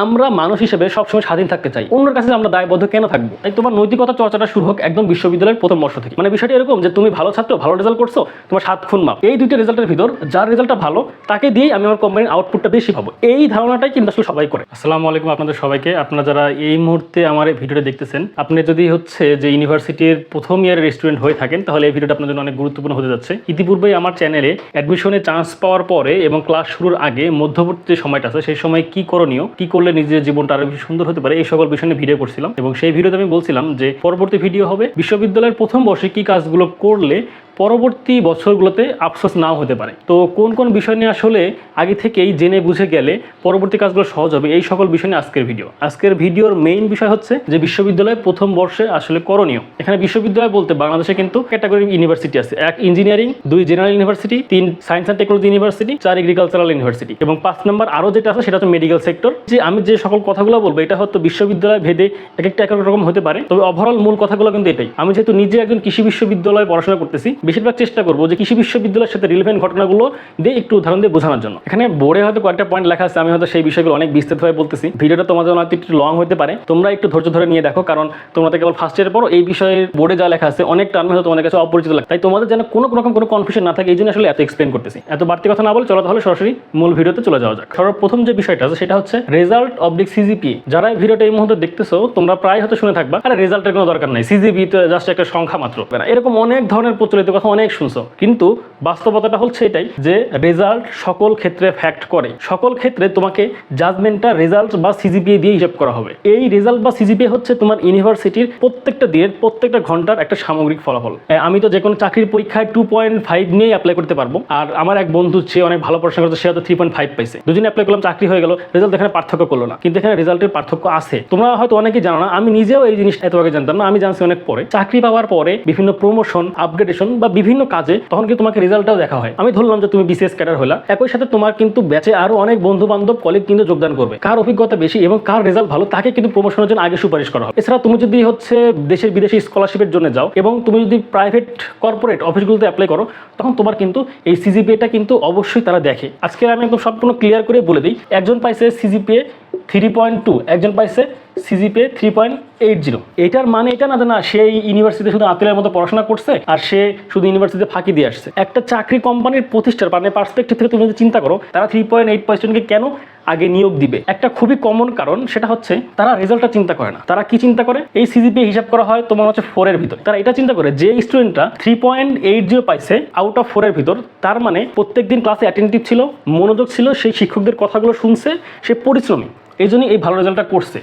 আমরা মানুষ হিসেবে সবসময় স্বাধীন থাকতে চাই। অন্যের কাছে আমরা দায়বদ্ধ কেন থাকব? তাই তোমার নৈতিকতা চর্চাটা শুরু হোক একদম বিশ্ববিদ্যালয়ের প্রথম বর্ষ থেকে। মানে বিষয়টা এরকম যে তুমি ভালো ছাত্র, ভালো রেজাল্ট করছ, তোমার সাত খুন মাপ। এই দুইটা রেজাল্টের ভিতর যার রেজাল্টটা ভালো, তাকে দিয়েই আমি আমার কোম্পানির আউটপুটটা বেশি পাবো এই ধারণাটাই কিন্তু আসলে সবাই করে। আসসালামু আলাইকুম আপনাদের সবাইকে। আপনারা যারা এই মুহূর্তে আমার এই ভিডিওটা দেখতেছেন, আপনি যদি হচ্ছে যে ইউনিভার্সিটির প্রথম ইয়ারের স্টুডেন্ট হয়ে থাকেন, তাহলে এই ভিডিওটা আপনার জন্য অনেক গুরুত্বপূর্ণ হতে যাচ্ছে। ইতিপূর্বেই আমার চ্যানেলে অ্যাডমিশনে চান্স পাওয়ার পরে এবং ক্লাস শুরুর আগে মধ্যবর্তী সময়টা আছে, সেই সময় কি করণীয়, কি করলে নিজের জীবনটা আরও বেশি সুন্দর হতে পারে, এই সকল বিষয় নিয়ে ভিডিও করছিলাম। এবং সেই ভিডিওতে আমি বলছিলাম যে, পরবর্তী ভিডিও হবে বিশ্ববিদ্যালয়ের প্রথম বর্ষে কি কাজগুলো করলে পরবর্তী বছরগুলোতে আফসোস নাও হতে পারে। তো কোন কোন বিষয় নিয়ে আসলে আগে থেকেই জেনে বুঝে গেলে পরবর্তী কাজগুলো সহজ হবে, এই সকল বিষয় নিয়ে আজকের ভিডিও। আজকের ভিডিওর মেইন বিষয় হচ্ছে যে বিশ্ববিদ্যালয়ে প্রথম বর্ষে আসলে করণীয়। এখানে বিশ্ববিদ্যালয় বলতে বাংলাদেশে কিন্তু ক্যাটাগরি ইউনিভার্সিটি আছে। এক ইঞ্জিনিয়ারিং দুই জেনারেল ইউনিভার্সিটি তিন সায়েন্স অ্যান্ড টেকনোলজি ইউনিভার্সিটি চার এগ্রিকালচারাল ইউনিভার্সিটি এবং পাঁচ নম্বর আরও যেটা আছে সেটা হচ্ছে মেডিকেল সেক্টর যে আমি যে সকল কথাগুলো বলব, এটা হয়তো বিশ্ববিদ্যালয় ভেদে এক একটা এক রকম হতে পারে, তবে ওভারঅল মূল কথাগুলো কিন্তু এটাই। আমি যেহেতু নিজে একজন কৃষি বিশ্ববিদ্যালয়ে পড়াশোনা করতেছি বেশিরভাগ চেষ্টা করব যে কৃষি বিশ্ববিদ্যালয়ের সাথে রিলেভেন্ট ঘটনাগুলো দিয়ে একটু উদাহরণ দিয়ে বোঝানোর জন্য। এখানে বোর্ডে হয়তো কয়েকটা পয়েন্ট লেখা আছে, আমি হয়তো সেই বিষয়গুলো অনেক বিস্তারিতভাবে বলতেছি। ভিডিওটা তোমার জন্য হয়তো একটু লং হতে পারে। তোমরা একটু ধৈর্য ধরে নিয়ে দেখো, কারণ তোমরা তো কেবল ফার্স্ট ইয়ার পড়ো, এই বিষয়ের বোর্ডে যা লেখা আছে অনেক টার্ম হয়তো তোমাদের কাছে অপরিচিত লাগে তাই তোমাদের যেন কোনো রকম কোনো কনফিউশন না থাকে, এই জন্য আসলে এত এক্সপ্লেন করতেছি। এত বাড়তি কথা না বলে চলো তাহলে সরাসরি মূল ভিডিওতে চলে যাওয়া যাক। সর্বপ্রথম যে বিষয়টা আছে, সেটা হচ্ছে রেজাল্ট অব অবলিক সিজিপি যারা এই ভিডিওটা এই মুহূর্তে দেখতেছো, তোমরা প্রায় হয়তো শুনে থাকবা, আরে রেজাল্টের কোনো দরকার নাই। সিজিপি তো জাস্ট একটা সংখ্যা মাত্র। এরকম অনেক ধরনের প্রচলিত কথা অনেক শুনছো। কিন্তু বাস্তবতাটা হচ্ছে এটাই যে রেজাল্ট সকল ক্ষেত্রে ফ্যাক্ট করে। সকল ক্ষেত্রে তোমাকে জাজমেন্টটা রেজাল্ট বা সিজিপিএ দিয়ে হিসাব করা হবে। এই রেজাল্ট বা সিজিপিএ হচ্ছে তোমার ইউনিভার্সিটির প্রত্যেকটা দিনের, প্রত্যেকটা ঘণ্টার একটা সামগ্রিক ফলাফল। আমি তো যে কোনো চাকরির পরীক্ষায় টু পয়েন্ট ফাইভ নিয়েই অ্যাপ্লাই করতে পারব। আর আমার এক বন্ধু, সে অনেক ভালো পড়াশোনা করছে, সে হয়তো থ্রি পয়েন্ট ফাইভ পাইছে। দুজনে অ্যাপ্লাই করলাম, চাকরি হয়ে গেল রেজাল্ট এখানে পার্থক্য করল না। কিন্তু এখানে রেজাল্টের পার্থক্য আছে। তোমরা হয়তো অনেকেই জানো না, আমি নিজেও এই জিনিসটা এত আগে জানতাম না, আমি জানছি অনেক পরে। চাকরি পাওয়ার পরে বিভিন্ন প্রমোশন আপগ্রেডেশন বা বিভিন্ন কাজে তখন কিন্তু তোমাকে রেজাল্টটাও দেখা হয়। আমি ধরলাম যে তুমি বিসিএস ক্যাডার হলা। একই সাথে তোমার কিন্তু ব্যাচে আরও অনেক বন্ধু বান্ধব কলিগ কিন্তু যোগদান করবে। কার অভিজ্ঞতা বেশি এবং কার রেজাল্ট ভালো, তাকে কিন্তু প্রমোশনের জন্য আগে সুপারিশ করা হবে। এছাড়া তুমি যদি হচ্ছে দেশের বিদেশি স্কলারশিপের জন্য যাও এবং তুমি যদি প্রাইভেট কর্পোরেট অফিসগুলোতে অ্যাপ্লাই করো, তখন তোমার কিন্তু এই সিজিপিএটা কিন্তু অবশ্যই তারা দেখে। আজকে আমি একদম সম্পূর্ণ ক্লিয়ার করে বলে দিই। একজন পাইছে সিজিপিএ থ্রি পয়েন্ট টু, একজন পাইছে CGPA three point eight zero. এটার মানে এটা না যে না সেই ইউনিভার্সিটিতে শুধু আপিলের মতো পড়াশোনা করছে আর সে শুধু ইউনিভার্সিটিতে ফাঁকি দিয়ে আসছে। একটা চাকরি কোম্পানির প্রতিষ্ঠার মানে পার্সপেক্টিভ থেকে তুমি যদি চিন্তা করো, তারা থ্রি পয়েন্ট এইট পার্সেন্টকে কেন আগে নিয়োগ দিবে? একটা খুবই কমন কারণ, সেটা হচ্ছে তারা রেজাল্টটা চিন্তা করে না। তারা কি চিন্তা করে? এই সিজিপিএ হিসাব করা হয় তোমার হচ্ছে ফোরের ভিতর। তারা এটা চিন্তা করে যে স্টুডেন্টটা থ্রি পয়েন্ট এইট জিরো পাইছে আউট অফ ফোরের ভিতর, তার মানে প্রত্যেক দিন ক্লাসে অ্যাটেন্টিভ ছিল, মনোযোগ ছিল, সেই শিক্ষকদের কথাগুলো শুনছে, সে পরিশ্রমী। এই জন্যই এই ভালো রেজাল্টটা করছে।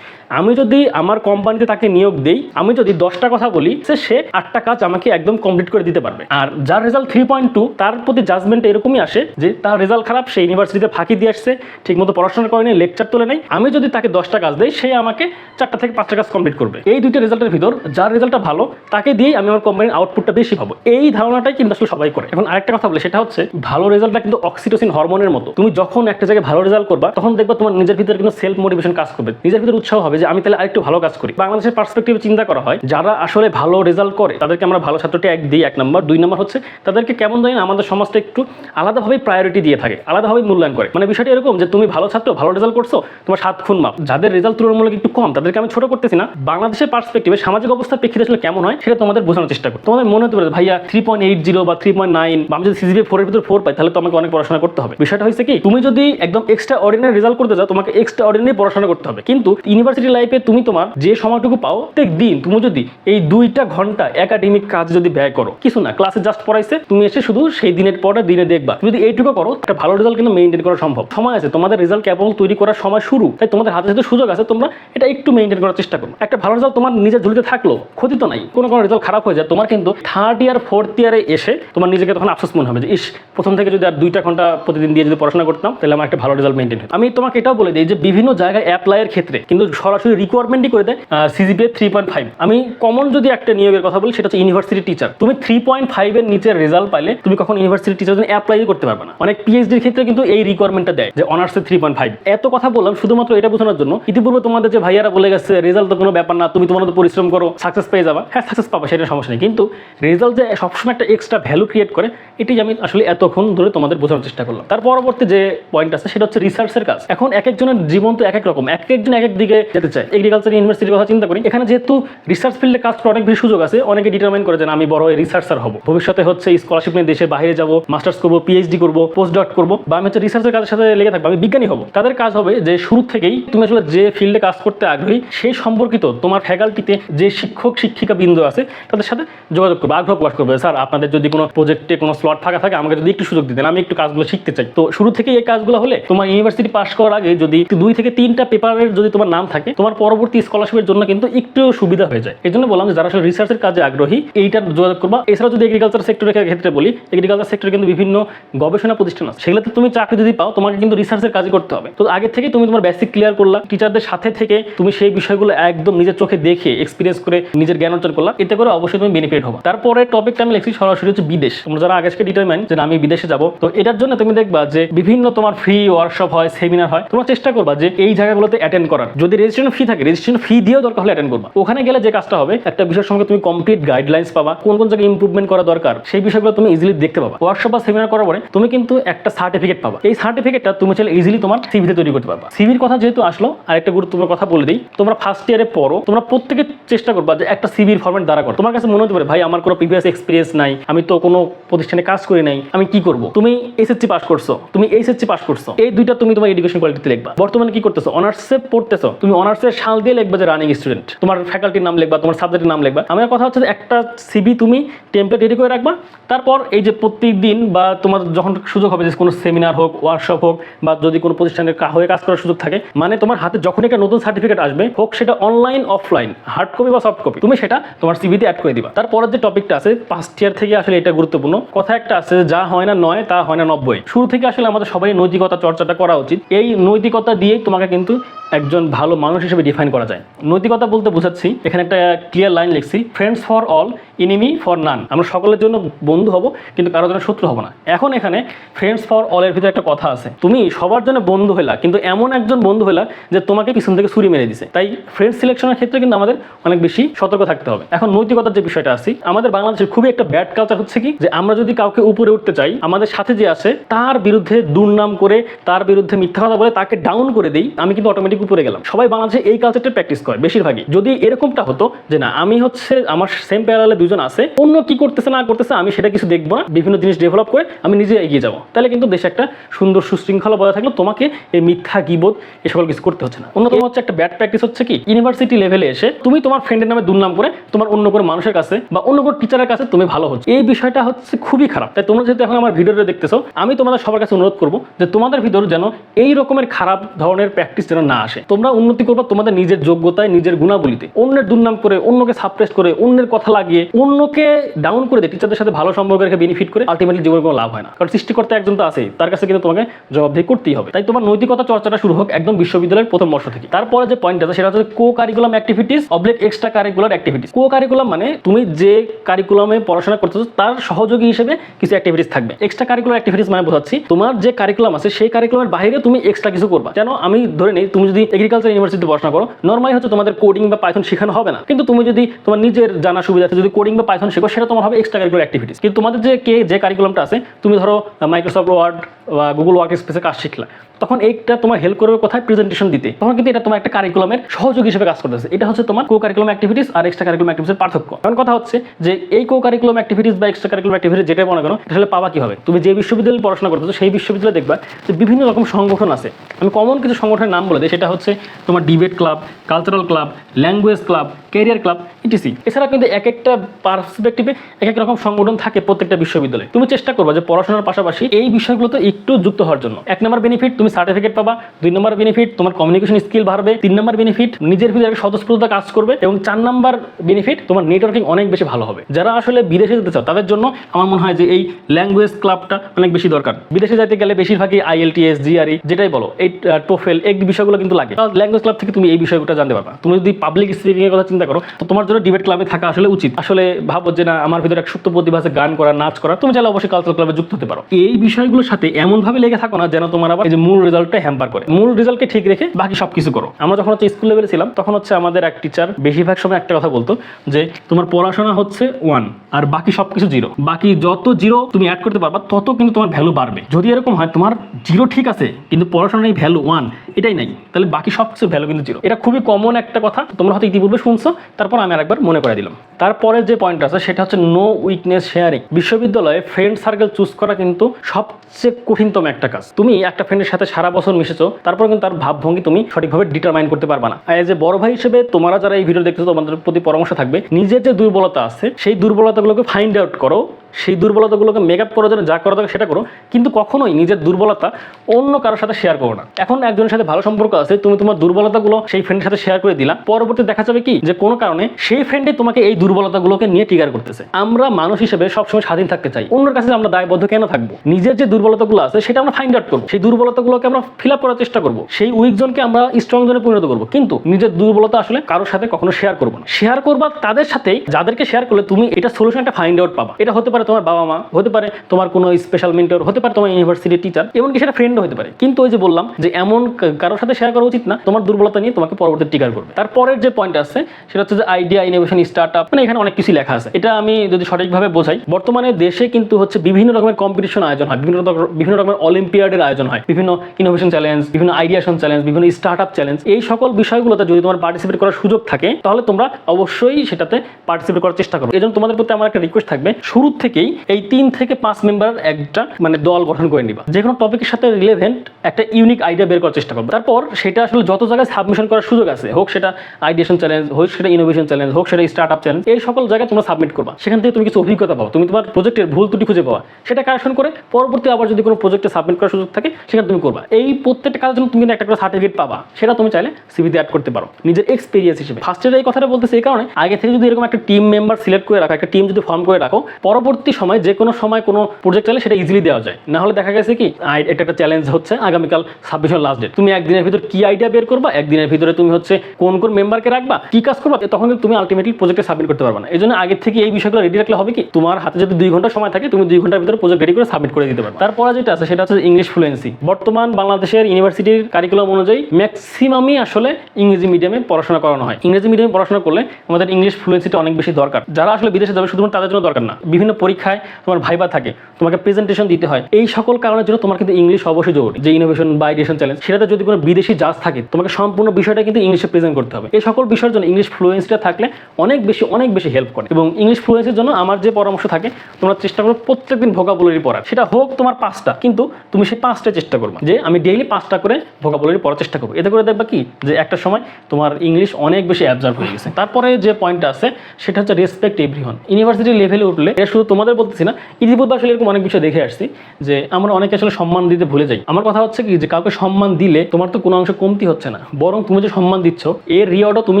আমি যদি আমার কোম্পানিতে তাকে নিয়োগ দেই, আমি যদি দশটা কথা বলি, সে আটটা কাজ আমাকে একদম কমপ্লিট করে দিতে পারবে। আর যার রেজাল্ট থ্রি পয়েন্ট টু তার প্রতি জাজমেন্ট এরকমই আসে যে তার রেজাল্ট খারাপ, সে ইউনিভার্সিটিতে ফাঁকি দিয়ে আসছে, ঠিকমতো পড়াশোনা করেনি লেকচার তোলে নেই। আমি যদি তাকে দশটা কাজ দেই, সে আমাকে চারটা থেকে পাঁচটা কাজ কমপ্লিট করবে। এই দুইটা রেজাল্টের ভিতর যার রেজাল্টটা ভালো, তাকে দিয়েই আমি আমার কোম্পানির আউটপুটটা বেশি পাবো এই ধারণাটাই কিন্তু আসলে সবাই করে। এখন আরেকটা কথা বলে, সেটা হচ্ছে ভালো রেজাল্টটা কিন্তু অক্সিটোসিন হরমোনের মতো। তুমি যখন একটা জায়গায় ভালো রেজাল্ট করবা, তখন দেখবা তোমার নিজের ভিতরে কিন্তু সেলফ মোটিভেশন কাজ করবে। নিজের ভিতরে উৎসাহ হবে যে আমি তাহলে আরেকটু ভালো কাজ করি। বাংলাদেশের পার্সপেক্টিভে চিন্তা করা হয়, যারা আসলে ভালো রেজাল্ট করে, তাদেরকে আমরা ভালো ছাত্রটি এক দিই, এক নম্বর দুই নম্বর হচ্ছে, তাদেরকে কেমন জানি আমাদের সমাজটা একটু আলাদাভাবে প্রায়োরিটি দিয়ে থাকে, আলাদাভাবে মূল্যায়ন করে। মানে বিষয়টা এরকম যে, তুমি ভালো ছাত্র, ভালো রেজাল্ট করছ, তোমার সাত খুন মাপ। যাদের রেজাল্ট তুলনামূলক একটু কম, তাদেরকে আমি ছোট করতেছি না। বাংলাদেশের পার্সপেক্টিভে সামাজিক অবস্থার প্রেক্ষিতে আসলে কেমন হয়, সেটা তোমাদের বোঝানোর চেষ্টা করি। তোমাদের মনে হতে পারে ভাইয়া থ্রি পয়েন্ট এইট জিরো বা থ্রি পয়েন্ট নাইন বা আমি যদি সিজিপি ফোরের ভিতরে ফোর পাই, তাহলে তো আমাকে অনেক পড়াশোনা করতে হবে। বিষয়টা হয়েছে কি, তুমি যদি একদম এক্সট্রা অর্ডিনারি রেজাল্ট করতে যাও, তোমাকে এক্সট্রা অর্ডিনারি পড়াশোনা করতে হবে। কিন্তু ইউনিভার্সিটি লাইফে তুমি তোমার যে সময়টুকু পাও, প্রত্যেক দিন তুমি যদি এই দুইটা ঘণ্টা একাডেমিক কাজ যদি ব্যয় করো, কিছু না ক্লাসে জাস্ট পড়াইছে, তুমি এসে শুধু সেই দিনের পরটা দিনে দেখবা। তুমি যদি এইটুকু করো, একটা ভালো রেজাল্ট কিন্তু মেনটেন করা সম্ভব। সময় আছে, তোমাদের রেজাল্ট কেবল তৈরি করার সময় শুরু। তাই তোমাদের হাতে হাতে সুযোগ আছে, তোমরা এটা একটু মেনটেন করার চেষ্টা করো। একটা ভালো রেজাল্ট তোমার নিজের ঝুলিতে থাকল ক্ষতি তো নাই। কোনো কোনো রেজাল্ট খারাপ হয়ে যায়, তোমার কিন্তু থার্ড ইয়ার ফোর্থ ইয়ারে এসে তোমার নিজেকে তখন আফসোস মনে হবে যে, ইস, প্রথম থেকে যদি আর দুইটা ঘণ্টা প্রতিদিন দিয়ে যদি পড়াশোনা করতাম, তাহলে আমার একটা ভালো রেজাল্ট মেনটেন হতো। আমি তোমাকে এটাও বলে দিই যে, বিভিন্ন জায়গায় অ্যাপ্লাইয়ের ক্ষেত্রে, কিন্তু সরাসরি রিকোয়ারমেন্টই করে দেয় সিজিপিএ থ্রি পয়েন্ট ফাইভ আমি কমন যদি একটা নিয়োগের কথা বলি, সেটা হচ্ছে ইউনিভার্সিটি টিচার তুমি থ্রি পয়েন্ট ফাইভের নিচের রেজাল্ট পাইলে, তুমি কখন ইউনিভার্সিটি টিচার জন্য অ্যাপ্লাই করতে পারবে না। অনেক পিএইচডির ক্ষেত্রে কিন্তু এই রিকোয়ারমেন্টটা দেয় যে অনার্সে থ্রি পয়েন্ট ফাইভ এত কথা বললাম, শুধুমাত্র এটা বোঝানোর জন্য, ইতিপূর্বে তোমাদের যে ভাইয়ারা বলে গেছে রেজাল্ট তো কোনো ব্যাপার না, তুমি তোমার পরিশ্রম করো সাকসেস পেয়ে যাবা। হ্যাঁ সাকসেস পাবা, সেটা সমস্যা নেই। কিন্তু রেজাল্ট যে সবসময় একটা এক্সট্রা ভ্যালু ক্রিয়েট করে, এটাই আমি আসলে এতক্ষণ ধরে তোমাদের বোঝানোর চেষ্টা করলাম। তার পরবর্তী যে পয়েন্ট আছে, সেটা হচ্ছে রিসার্চের কাজ। এখন এক একজনের জীবন তো এক এক রকম এক একজন এক এক দিকে যেতে চায়। এগ্রিকালচার ইউনিভার্সিটির কথা চিন্তা করি। এখানে যেহেতু রিসার্চ ফিল্ডে কাজ করার অনেক বেশি সুযোগ আছে, অনেকে ডিটারমাইন করে যে আমি বড় হয়ে রিসার্চার হব। ভবিষ্যতে হচ্ছে স্কলারশিপ নিয়ে দেশের বাইরে যাব মাস্টার্স করব পিএইচডি করব পোস্ট ডট করব বা আমি হচ্ছে রিসার্চের কাজের সাথে লেগে থাকব, আমি বিজ্ঞানী হব। তাদের কাজ হবে যে শুরু থেকেই তুমি আসলে যে ফিল্ডে কাজ করতে আগ্রহী সেই সম্পর্কিত তোমার ফ্যাকাল্টিতে যে শিক্ষক, শিক্ষিকা বিন্দু আছে, তাদের সাথে যোগাযোগ করবে, আগ্রহ প্রকাশ করবে স্যার, আপনাদের যদি কোনো প্রজেক্টে কোনো স্লট ফাঁকা থাকে, আমাকে যদি একটু সুযোগ দিতেন, আমি একটু কাজগুলো শিখতে চাই। তো শুরু থেকে এই কাজগুলো হলে তোমার ইউনিভার্সিটি পাস করার আগে যদি দুই থেকে তিনটা পেপারের যদি তোমার নাম থাকে, তোমার পরবর্তী স্কলারশিপের জন্য কিন্তু একটু সুবিধা হয়ে যায়। এই জন্য বললাম যে, যারা রিসার্চের কাজে আগ্রহী, এইটার যোগাযোগ করবা। এছাড়াও যদি এগ্রিকালচার সেক্টরের ক্ষেত্রে বলি এগ্রিকালচার সেক্টরে কিন্তু বিভিন্ন গবেষণা প্রতিষ্ঠান আছে। সেগুলোতে তুমি চাকরি যদি পাও, তোমাকে কিন্তু রিসার্চের কাজই করতে হবে। তো আগে থেকে তুমি তোমার বেসিক ক্লিয়ার করলা টিচারদের সাথে থেকে তুমি সেই বিষয়গুলো একদম নিজের চোখে দেখে এক্সপিরিয়েন্স করে নিজের জ্ঞান অর্জন করলা। এতে করে অবশ্যই তুমি বেনিফিট হবে। তারপরে টপিকটা আমি লিখছি সরাসরি হচ্ছে বিদেশ। তোমরা যারা আগে থেকে ডিটারমাইন যে আমি বিদেশে যাব, তো এটার জন্য তুমি দেখবা যে বিভিন্ন তোমার ফ্রি ওয়ার্কশপ হয় সেমিনার হয়, তোমরা চেষ্টা করবা যে এই জায়গাগুলোতে অ্যাটেন্ড করার। যদি রেজিস্ট্রেশন ফি থাকে রেজিস্ট্রেশন ফি দিয়েও দরকার হলে অ্যাটেন্ড করবা। ওখানে গেলে যে কাজটা হবে, একটা বিষয়ের সঙ্গে তুমি কমপ্লিট গাইডলাইন্স পাবা, কোন কোন জায়গায় ইমপ্রুভমেন্ট করা দরকার, সেই বিষয়গুলো তুমি ইজিলি দেখতে পাবা। ওয়ার্কশপ বা সেমিনার করার পরে তুমি কিন্তু একটা সার্টিফিকেট পাবা। এই সার্টিফিকেটটা তুমি চাইলে ইজিলি তোমার সিভিতে তৈরি করতে পারবা। সিভির কথা যেহেতু আসলো আর একটা গুরুত্বপূর্ণ কথা বলে দিই। তোমরা ফার্স্ট ইয়ারে পড়ো, তোমরা প্রত্যেকে চেষ্টা করবা যে একটা সিভির ফরম্যাট দ্বারা করো। তোমার কাছে মনে হতে পারে, ভাই, আমার কোনো প্রিভিয়াস এক্সপিরিয়েন্স নাই, আমি তো কোনো প্রতিষ্ঠানে কাজ করি নাই, আমি কি করব? তুমি এসএসসি পাস করছ, তুমি এইচএসসি পাস করছ। এই দুইটা তুমি তোমার এডুকেশন কোয়ালিটিতে লিখবা। বর্তমানে কি করতেছো অনার্সে পড়তেছো, তুমি অনার্সের সাল দিয়ে লিখবা যে রানিং স্টুডেন্ট তোমার ফ্যাকাল্টির নাম লিখবা, তোমার সাবজেক্টের নাম লিখবা। আমার কথা হচ্ছে একটা সিভি তুমি টেমপ্লেট রেডি করে রাখবা, তারপর এই যে প্রত্যেক দিন বা তোমার যখন সুযোগ হবে যে কোনো সেমিনার হোক ওয়ার্কশপ হোক, বা যদি কোনো প্রতিষ্ঠানের হয়ে কাজ করার সুযোগ থাকে মানে তোমার হাতে যখন একটা নতুন সার্টিফিকেট আসবে, হোক সেটা অনলাইন অফলাইন হার্ড কপি বা সফট কপি তুমি সেটা তোমার সিভিতে অ্যাড করে দিবা। তারপরের যে টপিকটা আছে ফার্স্ট ইয়ার থেকে আসলে এটা গুরুত্বপূর্ণ। কথা একটা আছে, যা হয় না নয়, তা হয় না নব্বই। শুরু থেকে আসলে আমাদের সবাই নৈতিকতা চর্চাটা করা উচিত। এই নৈতিকতা দিয়েই তোমাকে কিন্তু একজন ভালো মানুষ হিসেবে ডিফাইন করা যায়। নৈতিকতা বলতে বোঝাচ্ছি, এখানে একটা ক্লিয়ার লাইন লিখছি friends for all enemy for none আমরা সকলের জন্য বন্ধু হব, কিন্তু কারোর জন্য শত্রু হব না। এখন এখানে ফ্রেন্ডস ফর অল এর ভিতরে একটা কথা আছে। তুমি সবার জন্য বন্ধু হইলা, কিন্তু এমন একজন বন্ধু হইলা যে তোমাকে পিছন থেকে ছুরি মেরে দিছে। তাই ফ্রেন্ড সিলেকশনের ক্ষেত্রে কিন্তু আমাদের অনেক বেশি সতর্ক থাকতে হবে। এখন নৈতিকতার যে বিষয়টা আছে, আমাদের বাংলাদেশের খুবই একটা ব্যাড কালচার হচ্ছে কি, যে আমরা যদি কাউকে উপরে উঠতে চাই, আমাদের সাথে যে আছে, তার বিরুদ্ধে দুর্নাম করে, তার বিরুদ্ধে মিথ্যা কথা বলে তাকে ডাউন করে দিই, আমি কিন্তু অটোমেটিক উপরে গেলাম। সবাই বাংলাদেশে এই কালচারটা প্র্যাকটিস করে, বেশিরভাগই। যদি এরকমটা হতো যে না, আমি হচ্ছে আমার সেম প্যারালে দুজন আছে, অন্য কি করতেছে, না করতেছে, আমি সেটা কিছু দেখব না, বিভিন্ন জিনিস ডেভেলপ করে আমি নিজে এগিয়ে যাব। তাহলে কিন্তু দেশে একটা সুন্দর সুশৃঙ্খলা বজায় থাকলে। তোমাকে এই মিথ্যা গিবোধ এ সকল কিছু করতে হচ্ছে না। অন্যতম হচ্ছে একটা ব্যাড প্র্যাকটিস হচ্ছে কি ইউনিভার্সিটি লেভেলে এসে তুমি তোমার ফ্রেন্ডের নামে দুর্নাম করে তোমার অন্য কোনো মানুষের কাছে বা অন্য কোনো টিচারের কাছে তুমি ভালো হচ্ছে। এই বিষয়টা হচ্ছে খুবই খারাপ। তাই তোমরা যেহেতু এখন আমার ভিডিওটা দেখতেছো, আমি তোমাদের সবার কাছে অনুরোধ করব যে তোমাদের ভিতর যেন এই রকমের খারাপ ধরনের প্র্যাকটিস যেন না আসে। তোমরা উন্নতি করবা তোমাদের নিজের যোগ্যতায়, নিজের গুণাবলীতে। অন্যের দুর্নাম করে, অন্যকে সাপ্রেস করে, অন্যের কথা লাগিয়ে, অন্যকে ডাউন করে দেয় টিচারদের সাথে ভালো সম্পর্ক রেখে বেনিফিট করে আলটিমেটলি জীবনে কোনো লাভ হয় না। কারণ সৃষ্টিকর্তা একজন তো আছেই, তার কাছে কিন্তু তোমাকে জবাবদিহি করতেই হবে। তাই তোমার নৈতিকতা চর্চাটা শুরু হোক একদম বিশ্ববিদ্যালয়ের প্রথম বর্ষ থেকে। তারপরে যে পয়েন্ট আছে, সেটা হচ্ছে co curriculum activities oblique extra curricular activities co curriculum মানে তুমি যে কারিকুলামে পড়াশোনা করতেছো, তার সহযোগী হিসেবে কিছু অ্যাক্টিভিটিস থাকবে। এক্সট্রা কারিকুলার অ্যাক্টিভিটিস মানে বোঝাচ্ছি, তোমার যে কারিকুলাম আছে, সেই কারিকুলামের বাইরে তুমি এক্সট্রা কিছু করবা। কেন? আমি ধরে নেই, তুমি যদি এগ্রিকালচার ইউনিভার্সিটি পড়াশোনা করো নর্মালি হচ্ছে তোমাদের কোডিং বা পাইথন শেখানো হবে না। কিন্তু তুমি যদি তোমার নিজের জানা সুবিধাতে যদি কোডিং বা পাইথন শেখো, সেটা তোমার হবে এক্সট্রা কারিকুলার অ্যাক্টিভিটিস কিন্তু তোমাদের যে কে, যে কারিকুলামটা আছে, তুমি ধরো মাইক্রোসফট ওয়ার্ড বা গুগল ওয়ার্ক স্পেসে কাজ শিখলা, তখন এইটা তোমার হেল্প করবে কোথায়? প্রেজেন্টেশন দিতে। তখন কিন্তু এটা তোমার একটা কারিকুলামের সহযোগী হিসেবে কাজ করতেছে। এটা হচ্ছে তোমার কো কারিকুলাম অ্যাক্টিভিটিস আর এক্সট্রা কারিকুলাম অ্যাক্টিভিটিসের পার্থক্য। এখন কথা হচ্ছে যে এই কো কারিকুলাম অ্যাক্টিভিটিস বা এক্সট্রা কারিকুলাম অ্যাক্টিভিটিস যেটা মনে করো আসলে পাবা কি হবে তুমি যে বিশ্ববিদ্যালয়ে পড়াশোনা করতেছো, সেই বিশ্ববিদ্যালয়ে দেখবা যে বিভিন্ন রকম সংগঠন আছে। আমি কমন কিছু সংগঠনের নাম বলে দিই সেটা হচ্ছে তোমার debate club cultural club language club career club ETC এছাড়া কিন্তু এক একটা পার্সপেক্টিভে এক এক রকম সংগঠন থাকে প্রত্যেকটা বিশ্ববিদ্যালয়ে। তুমি চেষ্টা করবা যে পড়াশোনার পাশাপাশি এই বিষয়গুলোতে একটু যুক্ত হওয়ার জন্য। এক নম্বর বেনিফিট তুমি সার্টিফিকেট পাবা। দুই নম্বর বেনিফিট তোমার কমিউনিকেশন স্কিল বাড়বে। তিন নম্বর বেনিফিট নিজের ভিতরে স্বতঃস্ফূর্ততা কাজ করবে। এবং চার নম্বর বেনিফিট তোমার নেটওয়ার্কিং অনেক বেশি ভালো হবে। যারা আসলে বিদেশে যেতে চাও, তাদের জন্য আমার মনে হয় যে এই ল্যাঙ্গুয়েজ ক্লাবটা অনেক বেশি দরকার। বিদেশে যাইতে গেলে বেশিরভাগই আইএলটিএস জিআরই যেটাই বলো, এই টোফেল এই বিষয়গুলো কিন্তু লাগে। ল্যাঙ্গুয়েজ ক্লাব থেকে তুমি এই বিষয়গুলো জানতে পারবা। তুমি যদি পাবলিক স্পিকিং এর কথা চিন্তা করো, তো তোমার জন্য ডিবেট ক্লাবে থাকা আসলে উচিত। আসলে ভাবো যে না, আমার ভিতরে এক সুপ্ত প্রতিভা আছে, গান করা, নাচ করা, তুমি চাইলে অবশ্যই কালচারাল ক্লাবে যুক্ত হতে পারো। এই বিষয়গুলোর সাথে এমন ভাবে লেগে থাকো না যেন তোমার আবার এই যে মূল রেজাল্টটা হ্যাম্পার করে। মূল রেজাল্টকে ঠিক রেখে বাকি সবকিছু করো। আমরা যখন হচ্ছে স্কুল লেভেলে ছিলাম, তখন হচ্ছে আমাদের এক টিচার বেশিরভাগ সময় একটা কথা বলতো যে, তোমার পড়াশোনা হচ্ছে ওয়ান আর বাকি সবকিছু জিরো বাকি যত জিরো তুমি অ্যাড করতে পারবা, তত কিন্তু তোমার ভ্যালু বাড়বে। যদি এরকম হয়, তোমার জিরো ঠিক আছে, কিন্তু পড়াশোনার এই ভ্যালু ওয়ান এটাই নাই। তাহলে বাকি সব কিছু ভ্যালু কিন্তু জিরো এটা খুবই কমন একটা কথা, তোমরা হয়তো ইতিপূর্বে শুনছো, তারপর আমি আরেকবার মনে করে দিলাম। তারপরে যে পয়েন্ট আছে, সেটা হচ্ছে নো উইকনেস শেয়ারিং বিশ্ববিদ্যালয়ে ফ্রেন্ড সার্কেল চুজ করা কিন্তু সবচেয়ে কঠিনতম একটা কাজ। তুমি একটা ফ্রেন্ডের সাথে সারা বছর মিশেছো, তারপর কিন্তু তার ভাবভঙ্গি তুমি সঠিকভাবে ডিটারমাইন করতে পারবা না। এজ এ বড় ভাই হিসেবে তোমরা যারা এই ভিডিও দেখতেছো, তোমাদের প্রতি পরামর্শ থাকবে, নিজের যে দুর্বলতা আছে, সেই দুর্বলতাগুলোকে ফাইন্ড আউট করো সেই দুর্বলতাগুলোকে মেক আপ করার জন্য যা করা দরকার সেটা করো। কিন্তু কখনোই নিজের দুর্বলতা অন্য কারোর সাথে শেয়ার করো না। এখন একজনের সাথে ভালো সম্পর্ক আছে, তুমি তোমার দুর্বলতাগুলো সেই ফ্রেন্ডের সাথে শেয়ার করে দিলা। পরবর্তী দেখা যাবে কি? যে কোনো কারণে সেই ফ্রেন্ডে তোমাকে এই দুর্বলতাগুলোকে নিয়ে ট্রিগার করতেছে। আমরা মানুষ হিসেবে সবসময় স্বাধীন থাকতে চাই। অন্যের কাছে আমরা দায়বদ্ধ কেন থাকব? নিজের যে দুর্বলতাগুলো আছে সেটা আমরা ফাইন্ড আউট করব। সেই দুর্বলতাগুলোকে আমরা ফিল আপ করার চেষ্টা করব। সেই উইক জোনকে আমরা স্ট্রং জনে পরিণত করব। কিন্তু নিজের দুর্বলতা আসলে কারোর সাথে কখনো শেয়ার করব না। শেয়ার করবা তাদের সাথেই। যাদেরকে শেয়ার করলে তুমি এটা সলিউশনটা ফাইন্ড আউট পাবা। এটা হতে পারে তোমার বাবা মা, হতে পারে তোমার কোনো স্পেশাল মেন্টর হতে পারে তোমার ইউনিভার্সিটির টিচার এমনকি সেটা ফ্রেন্ডও হতে পারে। কিন্তু ওই যে বললাম যে এমন কারোর সাথে শেয়ার করা উচিত না, তোমার দুর্বলতা নিয়ে তোমাকে পরবর্তী টিকার করবে। তারপরের যে পয়েন্ট আছে, সেটা হচ্ছে যে আইডিয়া ইনোভেশন স্টার্ট আপ মানে এখানে অনেক কিছু লেখা আছে। এটা আমি যদি সঠিকভাবে বোঝাই, বর্তমানে দেশে কিন্তু হচ্ছে বিভিন্ন রকমের কম্পিটিশন আয়োজন হয়, বিভিন্ন বিভিন্ন রকমের অলিম্পিয়াডের আয়োজন হয়, বিভিন্ন ইনোভেশন চ্যালেঞ্জ বিভিন্ন আইডিয়াশন চ্যালেঞ্জ বিভিন্ন স্টার্ট আপ চ্যালেঞ্জ এই সকল বিষয়গুলোতে যদি তোমার পার্টিসিপেট করার সুযোগ থাকে, তাহলে তোমরা অবশ্যই সেটাতে পার্টিসিপেট করার চেষ্টা করো। এই জন্য তোমাদের প্রতি আমার একটা রিকোয়েস্ট থাকবে, শুরু থেকেই এই তিন থেকে পাঁচ মেম্বার একটা মানে দল গঠন করে নিবা। যে কোনো টপিকের সাথে রিলেভেন্ট একটা ইউনিক আইডিয়া বের করার চেষ্টা করবে। তারপর সেটা আসলে যত জায়গায় সাবমিশন করার সুযোগ আছে, হোক সেটা আইডিয়েশন চ্যালেঞ্জ হোক সেটা ইনোভেশন চ্যালেঞ্জ হোক সেটা স্টার্ট আপ চ্যালেঞ্জ এই সকল জায়গায় তোমরা সাবমিট করবা। সেখান থেকে তুমি কিছু অভিজ্ঞতা পাবো। তুমি তোমার প্রজেক্টের ভুল ত্রুটি খুঁজে পাওয়া সেটা কারেকশন করে পরবর্তী আবার যদি কোনো প্রজেক্টে সাবমিট করার সুযোগ থাকে, সেখানে তুমি করবা। এই প্রত্যেকটা কাজের জন্য তুমি একটা করে সার্টিফিকেট পাবা। সেটা তুমি চাইলে সিভিতে অ্যাড করতে পারো। নিজের এক্সপিরিয়েন্স হিসেবে। ফার্স্টের এই কথাটা বলতেছে এই কারণে, আগে থেকে যদি এরকম একটা টিম মেম্বার সিলেক্ট করে রাখো, একটা টিম যদি ফর্ম করে রাখো, পরবর্তী সময়, যে কোনো সময় কোনো প্রজেক্ট চাইলে সেটা ইজিলি দেওয়া যায়। না হলে দেখা গেছে কি এটা একটা চ্যালেঞ্জ হচ্ছে আগামীকাল সাবমিশন লাস্ট ডেট তুমি একদিনের ভিতর কি আইডিয়া বের করবা? একদিনের ভিতরে তুমি হচ্ছে কোন কোন মেম্বারকে রাখবা? কি কাজ করবা? তখন তুমি আলটিমেটলি প্রজেক্টে সাবমিট করতে পারবে না। এই জন্য আগে থেকে এই বিষয়গুলো রেডি রাখলে হবে কি, তোমার হাতে যদি দুই ঘণ্টা সময় থাকে, তুমি দুই ঘণ্টার ভিতরে প্রজেক্ট রেডি করে সাবমিট করে দিতে পারবে। তারপরে যেটা আছে, সেটা হচ্ছে ইংলিশ ফ্লুয়েন্সি বর্তমান বাংলাদেশের ইউনিভার্সিটির কারিকুলাম অনুযায়ী ম্যাক্সিমামই আসলে ইংরেজি মিডিয়ামে পড়াশোনা করানো হয়। ইংরেজি মিডিয়ামে পড়াশোনা করলে আমাদের ইংলিশ ফ্লুয়েন্সিটা অনেক বেশি দরকার। যারা আসলে বিদেশে যাবে, শুধুমাত্র তাদের জন্য দরকার না। বিভিন্ন পরীক্ষায় তোমার ভাইবা থাকে, তোমাকে প্রেজেন্টেশন দিতে হয়। এই সকল কারণের জন্য তোমার কিন্তু ইংলিশ অবশ্যই জরুরি। যে ইনোভেশন বা আইডিয়েশন চ্যালেঞ্জ সেটাতে যদি কোনো বিদেশি জাজ থাকে, তোমাকে সম্পূর্ণ বিষয়টা কিন্তু ইংলিশে প্রেজেন্ট করতে হবে। এই সকল বিষয়ের জন্য ইংলিশ ফ্লুয়েন্সিটা থাকলে অনেক বেশি অনেক বেশি হেল্প করে। এবং ইংলিশ ফ্লুয়েন্সির জন্য আমার যে পরামর্শ থাকে, তোমরা চেষ্টা করো প্রত্যেকদিন ভোকাবুলারি পড়ার। সেটা হোক তোমার পাঁচটা কিন্তু তুমি সেই পাঁচটা চেষ্টা করবে। যে আমি ডেইলি পাঁচটা করে ভোকাবুলারি পড়ার চেষ্টা করব। এতে করে দেখবা কি? যে একটা সময় তোমার ইংলিশ অনেক বেশি অ্যাবজার্ভ হয়ে গেছে। তারপরে যে পয়েন্টটা আছে, সেটা হচ্ছে রেসপেক্ট এভরিওয়ান ইউনিভার্সিটি লেভেলে উঠলে এটা শুধু তোমাদের বলতেছি না ইতিপূর্বে আসলে এরকম অনেক বিষয় দেখে আসছি যে আমরা অনেকে আসলে সম্মান দিতে ভুলে যাই। আমার কথা হচ্ছে কি যে কাউকে সম্মান দিলে তোমার তো কোনো অংশ কমতি হচ্ছে না, বরং তুমি যে সম্মান দিচ্ছ, এর রিওয়ার্ডও তুমি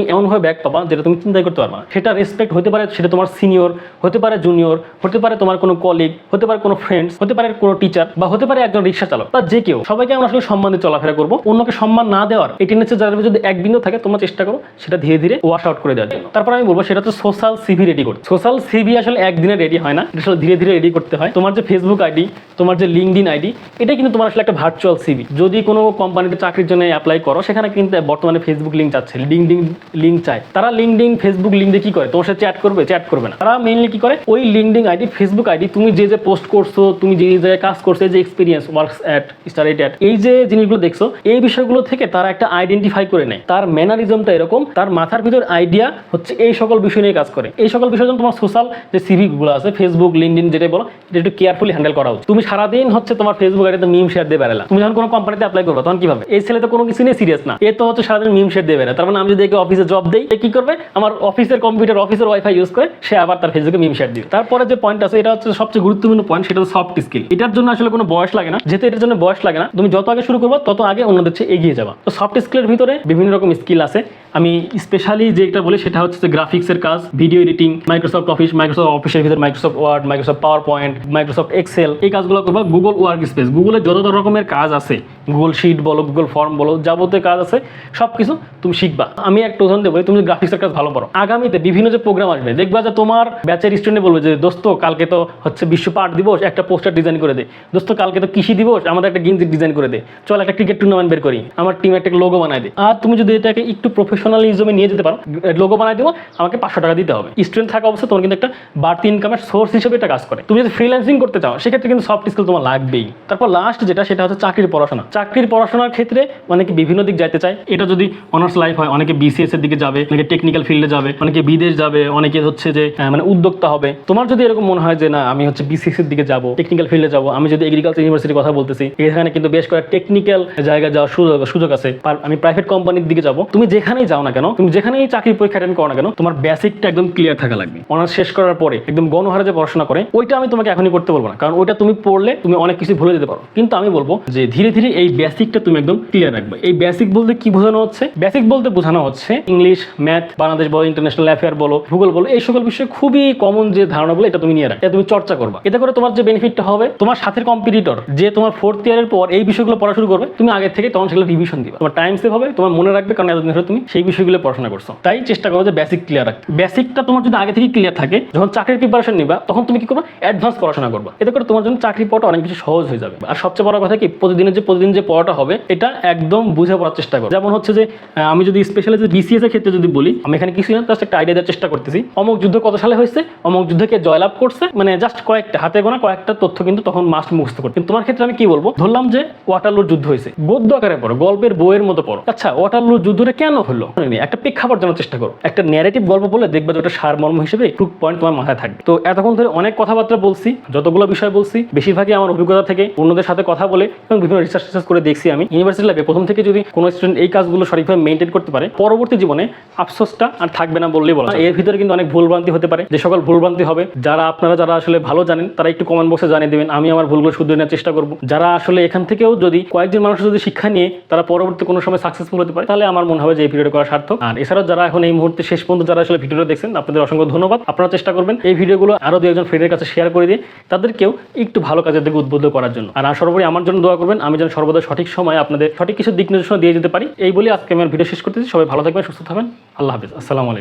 এমনভাবে ব্যাক পাবা যেটা তুমি চিন্তাই করতে পারবা সেটা রেসপেক্ট হতে পারে, সেটা তোমার সিনিয়র হতে পারে জুনিয়র হতে পারে তোমার কোনো কলিগ হতে পারে কোনো ফ্রেন্ডস হতে পারে কোনো টিচার বা হতে পারে একজন রিক্সা চালক, বা যে কেউ। সবাইকে আমরা আসলে সম্মান দিয়ে চলাফেরা করব। অন্যকে সম্মান না দেওয়ার এই টেন্ডেন্সি যাদের যদি এক বিন্দু থাকে, তোমরা চেষ্টা করো সেটা ধীরে ধীরে ওয়াশ আউট করে দেওয়ার জন্য। তারপর আমি বলব সেটা হচ্ছে সোশ্যাল সিভি রেডি করতে। সোশ্যাল সিভি আসলে একদিনে রেডি হয় না। এটা আসলে ধীরে ধীরে রেডি করতে হয়। তোমার যে ফেসবুক আইডি তোমার যে লিঙ্কডিন আইডি এটা কিন্তু তোমার আসলে একটা ভার্চুয়াল সিভি যদি কোনো কোম্পানিতে চাকরির জন্য অ্যাপ্লাই করো, সেখানে কিন্তু বর্তমানে ফেসবুক লিঙ্ক চাচ্ছে লিঙ্কডিন লিঙ্ক চায়। তারা লিঙ্কডিন ফেসবুক লিঙ্ক দিয়ে কি করে? তোমার সাথে চ্যাট করবে চ্যাট করবে না। তারা মেইনলি কি করে? ওই লিঙ্কডিন আইডি ফেসবুক আইডি তুমি যে যে পোস্ট করছ, তুমি যে জায়গায় কাজ করছ যে experience works at star at এই যে জিনিসগুলো দেখছ, এই বিষয়গুলো থেকে তারা একটা আইডেন্টিফাই করে নেয়। তার ম্যানারিজমটা এরকম, তার মাথার ভিতর আইডিয়া হচ্ছে এই সকল বিষয় নিয়ে কাজ করে। এই সকল বিষয় তোমার সোশ্যাল যে সিভি গুলো আছে ফেসবুক ফেসবুক লিঙ্কডিন যেটাই বলো, এটা একটু কেয়ারফুলি হ্যান্ডেল করা উচিত। তুমি সারাদিন হচ্ছে তোমার ফেসবুক আইডিতে মিম শেয়ার দিয়ে বেড়ালা। তুমি যখন কোনো কোম্পানিতে অ্যাপ্লাই করবে, তখন কীভাবে? এই ছেলে তো কোনো কিছু নিয়ে সিরিয়াস না। এ তো হচ্ছে সারাদিন মিম শেয়ার দিয়ে বেড়ায়। তার মানে আমি যদি অফিসে জব দিই কি করবে? আমার অফিসের কম্পিউটার অফিসের ওয়াইফাই ইউজ করে, সে আবার তার ফেসবুকে মিম শেয়ার দিবে। তারপরে যে পয়েন্ট আছে, এটা হচ্ছে সবচেয়ে গুরুত্বপূর্ণ পয়েন্ট সেটা হচ্ছে সফট স্কিল এটার জন্য আসলে কোনো বয়স লাগে না। যেহেতু এটার জন্য বয়স লাগে না, তুমি যত আগে শুরু করব, তত আগে অন্যদের চেয়ে এগিয়ে যাবা। তো সফট স্কিলের ভিতরে বিভিন্ন রকম স্কিল আছে। আমি স্পেশালি যেটা বলি সেটা হচ্ছে গ্রাফিক্সের কাজ video editing Microsoft Office Microsoft অফিসের ভিতরে Microsoft Word Microsoft PowerPoint Microsoft Excel এই কাজগুলো করবা। গুগল ওয়ার্ক স্পেস গুগলের যত রকমের কাজ আছে গুগল শিট বলো গুগল ফর্ম বলো, যাবতীয় কাজ আছে সব কিছু তুমি শিখবা। আমি একটা উদাহরণ দেবো, তুমি গ্রাফিক্সের কাজ ভালো পারো আগামীতে বিভিন্ন যে প্রোগ্রাম আসবে, দেখবা যে তোমার ব্যাচের স্টুডেন্ট বলবে যে, দোস্ত, কালকে তো হচ্ছে বিশ্ব পাঠ দিবস, একটা পোস্টার ডিজাইন করে দে। দোস্ত, কালকে তো কৃষি দিবস, আমাদের একটা গেঞ্জি ডিজাইন করে দে। চল একটা ক্রিকেট টুর্নামেন্ট বের করি। আমার টিম একটা লোগো বানাই দে। আর তুমি যদি এটাকে একটু প্রফেশনালিজমে নিয়ে যেতে পারো। লোগো বানাই দেবো, আমাকে পাঁচশো টাকা দিতে হবে। স্টুডেন্ট থাকা অবস্থা তোমার কিন্তু একটা বাড়তি ইনকামের সোর্স হিসেবে এটা কাজ করে। তুমি যদি ফ্রিল্যান্সিং করতে চাও, সেক্ষেত্রে কিন্তু সফট স্কিল তোমার লাগবেই। তারপর লাস্ট যেটা, সেটা হচ্ছে চাকরির পড়াশোনা। চাকরির পড়াশোনার ক্ষেত্রে অনেকে বিভিন্ন দিক যাইতে চায়। এটা যদি অনার্স লাইফ হয়, অনেকে বিসিএস এর দিকে যাবে, অনেকে টেকনিক্যাল ফিল্ডে যাবে, অনেকে বিদেশ যাবে, অনেকে হচ্ছে যে মানে উদ্যোক্তা হবে। তোমার যদি এরকম মনে হয় যে, না, আমি হচ্ছে বিসিএস এর দিকে যাব টেকনিক্যাল ফিল্ডে যাব, আমি যদি এগ্রিকালচার ইউনিভার্সিটির কথা বলতেছি, এখানে কিন্তু বেশ কয়েক টেকনিক্যাল জায়গায় যাওয়ার সুযোগ সুযোগ আছে। আমি প্রাইভেট কোম্পানির দিকে যাব। তুমি যেখানেই যাও না কেন, তুমি যেখানেই চাকরির পরীক্ষা অ্যাটেন্ড করো না কেন, তোমার বেসিকটা একদম ক্লিয়ার থাকা লাগবে। অনার্স শেষ করার পরে একদম গণহারে যে পড়াশোনা করে, ওইটা আমি তোমাকে এখনই করতে বলব না। কারণ ওইটা তুমি পড়লে তুমি অনেক কিছু ভুলে যেতে পারো। কিন্তু আমি বলব যে ধীরে ধীরে এই বেসিকটা তুমি একদম ক্লিয়ার রাখবে। এই বেসিক বলতে কি বোঝানো হচ্ছে? বেসিক বলতে বোঝানো হচ্ছে ইংলিশ ম্যাথ বাংলাদেশ বলো ইন্টারন্যাশনাল অ্যাফেয়ার বলো, ভূগোল বলো, এই সকল বিষয়ে খুবই কমন যে ধারণাগুলো এটা তুমি নিয়ে রাখো। এটা তুমি চর্চা করবা। এতে করে তোমার যে বেনিফিটটা হবে, তোমার সাথে কম্পিটিটর যে তোমার ফোর্থ ইয়ারের পর এই বিষয়গুলো পড়া শুরু করবে, তুমি আগে থেকে তখন সেগুলো রিভিশন দিবা। তোমার টাইম সেভ হবে, তোমার মনে রাখবে কারণ এতদিন ধরে তুমি সেই বিষয়গুলো পড়াশোনা করছ। তাই চেষ্টা করো যে বেসিক ক্লিয়ার রাখতে। বেসিকটা তোমার যদি আগে থেকে ক্লিয়ার থাকে, যখন চাকরির প্রিপারেশন নিবা, তখন তুমি কি করবে? অ্যাডভান্স পড়াশোনা করবা। এতে করে তোমার জন্য চাকরি পাওয়াটা অনেক বেশি সহজ হয়ে যাবে। আর সবচেয়ে বড় কথা কি, প্রতিদিনের যে, প্রতিদিন যে পড়াটা হবে, এটা একদম বুঝে পড়ার চেষ্টা করো। যেমন হচ্ছে যে আমি যদি স্পেশালি যে বিসিএস এর ক্ষেত্রে যদি বলি, আমি এখানে কিছু না জাস্ট একটা আইডিয়া দেওয়ার চেষ্টা করতেছি। অমুক যুদ্ধ কত সালে হয়েছে? অমুক যুদ্ধকে জয়লাভ করছে? মানে জাস্ট কয়েকটা, হাতে গোনা কয়েকটা তথ্য কিন্তু তখন মাস্ট মুখস্থ করতে। কিন্তু তোমার ক্ষেত্রে আমি কি বলব? ধরলাম যে ওয়াটারলুর যুদ্ধ হয়েছে। গদ্য আকারে পড়ো, গল্পের বইয়ের মতো পড়ো। আচ্ছা ওয়াটারলুর যুদ্ধটা কেন হলো? একটা প্রেক্ষাপট জানার চেষ্টা করো। একটা ন্যারেটিভ গল্প বলে দেখবে যে ওটা সারমর্ম হিসেবে টুক পয়েন্ট তোমার মাথায় থাকবে। তো এতক্ষণ ধরে অনেক কথাবার্তা বলছি, যতগুলো বিষয় বলছি, বেশিরভাগই আমার অভিজ্ঞতা থেকে অন্যদের সাথে কথা বলে এবং বিভিন্ন রিসার্চ টিসার্চ করে দেখছি আমি। ইউনিভার্সিটি লাইফে প্রথম থেকে যদি কোনো স্টুডেন্ট এই কাজগুলো সঠিকভাবে মেনটেন করতে পারে, পরবর্তী জীবনে আফসোসটা আর থাকবে না বললেই বলা এর ভিতরে কিন্তু অনেক ভুলভ্রান্তি হতে পারে। যে সকল ভুলভ্রান্তি হবে, যারা আপনারা যারা আসলে ভালো জানেন, তারা একটু কমেন্ট বক্সে জানিয়ে দেবেন, আমি আমার ভুলগুলো শুধরে নেওয়ার চেষ্টা করব। যারা আসলে এখান থেকেও যদি কয়েকজন মানুষ যদি শিক্ষা নিয়ে তারা পরবর্তী কোনো সময় সাকসেসফুল হতে পারে, তাহলে আমার মনে হবে যে এই ভিডিওটা করা সার্থক। আর এছাড়াও যারা এখন এই মুহূর্তে শেষ পর্যন্ত যারা আসলে ভিডিওটা দেখছেন, আপনাদের অসংখ্য ধন্যবাদ। আপনারা চেষ্টা করবেন এই ভিডিওগুলো আরও দু একজন ফ্রেন্ডের কাছে শেয়ার করে দিয়ে তাদেরকেও একটু ভালো কাজের দিকে উদ্বুদ্ধ করার জন্য। আর সর্বোপরি আমার জন্য দোয়া করবেন, আমি যেন সর্বদা সঠিক সময় আপনাদের সঠিক কিছু দিক নির্দেশনা দিয়ে যেতে পারি। এই বলে আজকে আমি ভিডিও শেষ করতেছি। সবাই ভালো থাকবেন, সুস্থ থাকবেন। আল্লাহ হাফিজ। আসসালামু আলাইকুম।